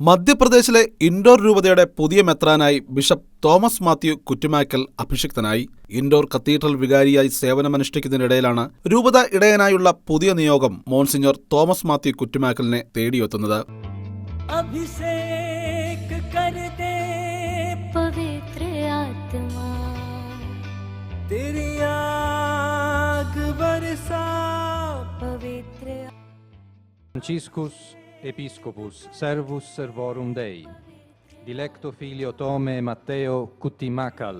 മധ്യപ്രദേശിലെ ഇൻഡോർ രൂപതയുടെ പുതിയ മെത്രാനായി ബിഷപ്പ് തോമസ് മാത്യു കുറ്റുമാക്കൽ അഭിഷിക്തനായി. ഇൻഡോർ കത്തീഡ്രൽ വികാരിയായി സേവനമനുഷ്ഠിക്കുന്നതിനിടയിലാണ് രൂപത ഇടയനായുള്ള പുതിയ നിയോഗം മോൺസിഞ്ഞോർ തോമസ് മാത്യു കുറ്റുമാക്കലിനെ തേടിയെത്തുന്നത്. Franciscus Episcopus Servus Servorum Dei Dilecto Filio Tome Matteo Cuttimacal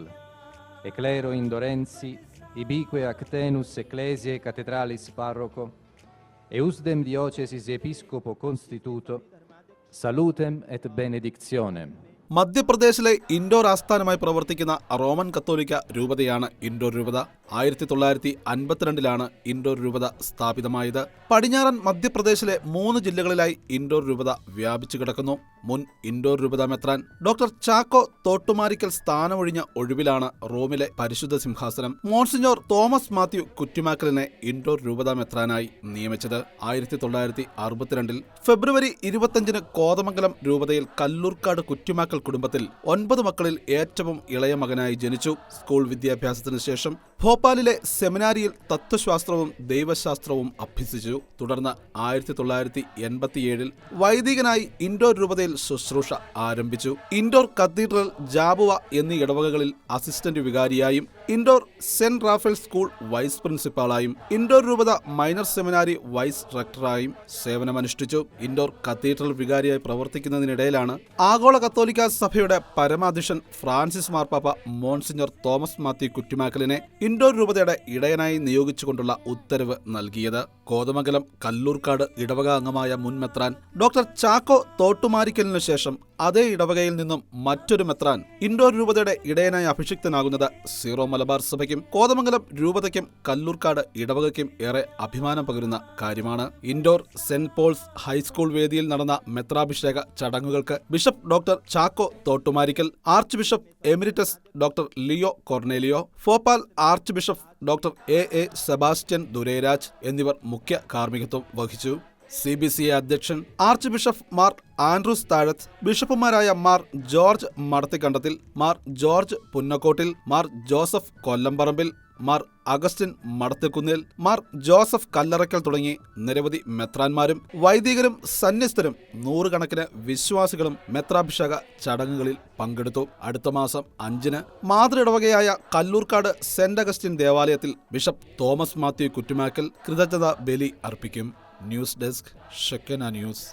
Eclero Indorensi Ibique Actenus Ecclesiae Cathedralis Parroco Eusdem Diocesis Episcopo Constituto Salutem et Benedictionem മധ്യപ്രദേശിലെ ഇൻഡോർ ആസ്ഥാനമായി പ്രവർത്തിക്കുന്ന റോമൻ കത്തോലിക്ക രൂപതയാണ് ഇൻഡോർ രൂപത ആയിരത്തി തൊള്ളായിരത്തി അൻപത്തിരണ്ടിലാണ് ഇൻഡോർ രൂപത സ്ഥാപിതമായത്. പടിഞ്ഞാറൻ മധ്യപ്രദേശിലെ മൂന്ന് ജില്ലകളിലായി ഇൻഡോർ രൂപത വ്യാപിച്ചു കിടക്കുന്നു. മുൻ ഇൻഡോർ രൂപത മെത്രാൻ ഡോക്ടർ ചാക്കോ തോട്ടുമാരിക്കൽ സ്ഥാനമൊഴിഞ്ഞ ഒഴിവിലാണ് റോമിലെ പരിശുദ്ധ സിംഹാസനം മോൺസിഞ്ഞോർ തോമസ് മാത്യു കുറ്റിമാക്കലിനെ ഇൻഡോർ രൂപത മെത്രാനായി നിയമിച്ചത്. ആയിരത്തി തൊള്ളായിരത്തി അറുപത്തിരണ്ടിൽ ഫെബ്രുവരി ഇരുപത്തഞ്ചിന് കോതമംഗലം രൂപതയിൽ കല്ലൂർക്കാട് കുറ്റിമാക്കൽ കുടുംബത്തിൽ ഒൻപത് മക്കളിൽ ഏറ്റവും ഇളയ മകനായി ജനിച്ചു. സ്കൂൾ വിദ്യാഭ്യാസത്തിന് ശേഷം ഭോപ്പാലിലെ സെമിനാരിയിൽ തത്വശാസ്ത്രവും ദൈവശാസ്ത്രവും അഭ്യസിച്ചു. തുടർന്ന് ആയിരത്തി തൊള്ളായിരത്തി എൺപത്തിയേഴിൽ വൈദികനായി ഇൻഡോർ രൂപതയിൽ ശുശ്രൂഷ ആരംഭിച്ചു. ഇൻഡോർ കത്തീഡ്രൽ ജാബുവ എന്നീ ഇടവകകളിൽ assistant വികാരിയായും Indore saint Raphael school vice പ്രിൻസിപ്പാളായും Indore രൂപത മൈനർ സെമിനാരി വൈസ് ഡയറക്ടറായും സേവനമനുഷ്ഠിച്ചു. ഇൻഡോർ കത്തീഡ്രൽ വികാരിയായി പ്രവർത്തിക്കുന്നതിനിടയിലാണ് ആഗോള കത്തോലിക്ക സഭയുടെ പരമാധ്യക്ഷൻ ഫ്രാൻസിസ് മാർപ്പാപ്പ മോൺസിഞ്ഞർ തോമസ് മാത്യു കുറ്റിമാക്കലിനെ ഇൻഡോർ രൂപതയുടെ ഇടയനായി നിയോഗിച്ചുകൊണ്ടുള്ള ഉത്തരവ് നൽകിയത് കോതമംഗലം കല്ലൂർക്കാട് ഇടവക അംഗമായ മുൻ മെത്രാൻ ഡോക്ടർ ചാക്കോ തോട്ടുമാരിക്കലിനു ശേഷം അതേ ഇടവകയിൽ നിന്നും മറ്റൊരു മെത്രാൻ ഇൻഡോർ രൂപതയുടെ ഇടയനായി അഭിഷിക്തനാകുന്നത് സീറോ മലബാർ സഭയ്ക്കും കോതമംഗലം രൂപതയ്ക്കും കല്ലൂർക്കാട് ഇടവകയ്ക്കും ഏറെ അഭിമാനം പകരുന്ന കാര്യമാണ്. ഇൻഡോർ സെന്റ് പോൾസ് ഹൈസ്കൂൾ വേദിയിൽ നടന്ന മെത്രാഭിഷേക ചടങ്ങുകൾക്ക് bishop doctor Chacko Thottumarickal archbishop emeritus doctor Leo Cornelio Bhopal archbishop doctor A A Sebastian Durairaj എന്നിവർ മുഖ്യ കാർമ്മികത്വം വഹിച്ചു. സി ബി സി അധ്യക്ഷൻ archbishop Mar Andrews Thazhath ബിഷപ്പുമാരായ Mar George Madathikandathil Mar George Punnakottil Mar Joseph Kollamparambil Mar Augustine Madathikunnel Mar Joseph Kallarangatt തുടങ്ങി നിരവധി മെത്രാന്മാരും വൈദികരും സന്യസ്തരും നൂറുകണക്കിന് വിശ്വാസികളും മെത്രാഭിഷേക ചടങ്ങുകളിൽ പങ്കെടുത്തു. അടുത്ത മാസം അഞ്ചിന് മാതൃഇടവകയായ കല്ലൂർക്കാട് സെന്റ് അഗസ്റ്റിൻ ദേവാലയത്തിൽ ബിഷപ്പ് തോമസ് മാത്യു കുറ്റുമാക്കൽ കൃതജ്ഞത ബലി അർപ്പിക്കും. News desk Shekinah news.